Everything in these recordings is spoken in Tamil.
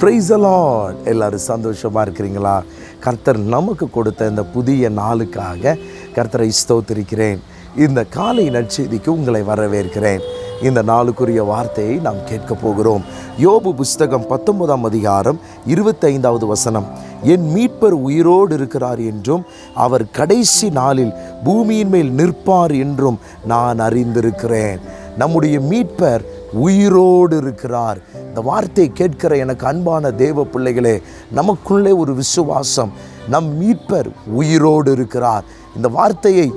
ப்ரைஸ் அலாட் எல்லோரும் சந்தோஷமாக இருக்கிறீங்களா? கர்த்தர் நமக்கு கொடுத்த இந்த புதிய நாளுக்காக கர்த்தரை ஸ்தோத்திருக்கிறேன். இந்த காலை நற்செய்திக்கு உங்களை வரவேற்கிறேன். இந்த நாளுக்குரிய வார்த்தையை நாம் கேட்க போகிறோம். யோபு புஸ்தகம் பத்தொன்பதாம் அதிகாரம் இருபத்தைந்தாவது வசனம். என் மீட்பர் உயிரோடு இருக்கிறார் என்றும் அவர் கடைசி நாளில் பூமியின் மேல் நிற்பார் என்றும் நான் அறிந்திருக்கிறேன். நம்முடைய மீட்பர் உயிரோடு இருக்கிறார் இந்த வார்த்தையை கேட்கிற எனக்கு அன்பான தேவ பிள்ளைகளே நமக்குள்ளே ஒரு விசுவாசம் நம் மீட்பர் உயிரோடு இருக்கிறார் இந்த வார்த்தையை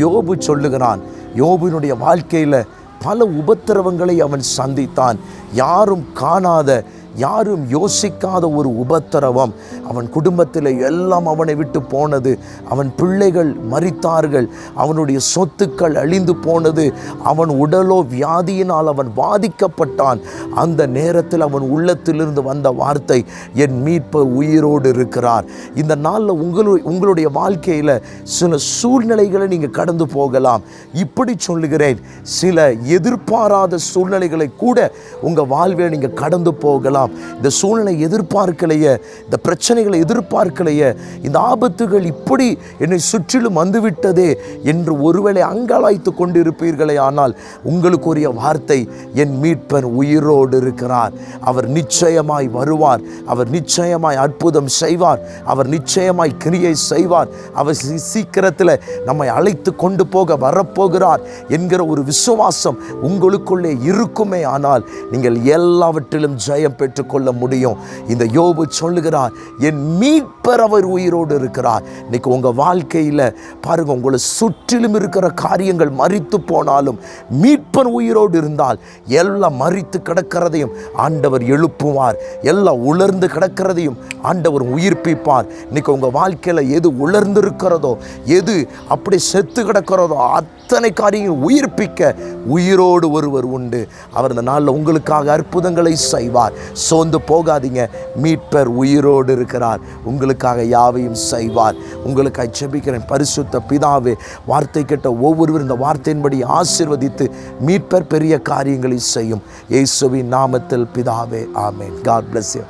யோபு சொல்லுகிறான். யோபினுடைய வாழ்க்கையில் பல உபத்திரவங்களை அவன் சந்தித்தான். யாரும் காணாத யாரும் யோசிக்காத ஒரு உபத்திரவம். அவன் குடும்பத்தில் எல்லாம் அவனை விட்டு போனது. அவன் பிள்ளைகள் மறித்தார்கள் அவனுடைய சொத்துக்கள் அழிந்து போனது. அவன் உடலோ வியாதியினால் அவன் பாதிக்கப்பட்டான். அந்த நேரத்தில் அவன் உள்ளத்திலிருந்து வந்த வார்த்தை என் மீட்பர் உயிரோடு இருக்கிறார். இந்த நாளில் உங்களு உங்களுடைய வாழ்க்கையில் சில சூழ்நிலைகளை நீங்கள் கடந்து போகலாம். இப்படி சொல்லுகிறேன் சில எதிர்பாராத சூழ்நிலைகளை கூட உங்கள் வாழ்வில் நீங்கள் கடந்து போகலாம். இந்த சூழ்நிலை எதிர்பார்க்கலையே இந்த பிரச்சனைகளை எதிர்பார்க்கலையே இந்த ஆபத்துகள் இப்படி என்னை சுற்றிலும் வந்துவிட்டதே என்று ஒருவேளை அங்கலாய்த்து கொண்டிருப்பீர்களே ஆனால் உங்களுக்குரிய வார்த்தை என் மீட்பர் உயிரோடு இருக்கிறார். அவர் நிச்சயமாய் வருவார். அவர் நிச்சயமாய் அற்புதம் செய்வார். அவர் நிச்சயமாய் கிரியை செய்வார். அவர் சீ- சீக்கிரத்தில் நம்மை அழைத்து கொண்டு போக வரப்போகிறார் என்கிற ஒரு விசுவாசம் உங்களுக்குள்ளே இருக்குமே ஆனால் நீங்கள் எல்லாவற்றிலும் ஜெயம் பெற்றுக்கொள்ள முடியும். இந்த யோபு சொல்லுகிறார் என் மீட்பர் அவர் உயிரோடு இருக்கிறார். இன்னைக்கு உங்கள் வாழ்க்கையில் பாருங்க உங்களை சுற்றிலும் இருக்கிற காரியங்கள் மறித்து போனாலும் மீட்பர் உயிரோடு இருந்தால் எல்லாம் மறித்து கிடக்கிறதையும் ஆண்டவர் எழுப்புவார். எல்லாம் உலர்ந்து கிடக்கிறதையும் ஆண்டவர் உயிர்ப்பிப்பார். இன்னைக்கு உங்கள் வாழ்க்கையில் எது உலர்ந்து இருக்கிறதோ எது அப்படி செத்து கிடக்கிறதோ அத்தனை காரியம் உயிர்ப்பிக்க உயிரோடு ஒருவர் உண்டு. அவர் இந்த நாளில் உங்களுக்காக அற்புதங்களை செய்வார். சோர்ந்து போகாதீங்க. மீட்பர் உயிரோடு இருக்கிறார். உங்களுக்காக யாவையும் செய்வார். உங்களுக்காக ஜெபிக்கிறேன். பரிசுத்த பிதாவே வார்த்தை கேட்ட ஒவ்வொருவரும் இந்த வார்த்தையின்படி ஆசிர்வதித்து மீட்பர் பெரிய காரியங்களை செய்யும். இயேசுவின் நாமத்தில் பிதாவே ஆமேன். God bless you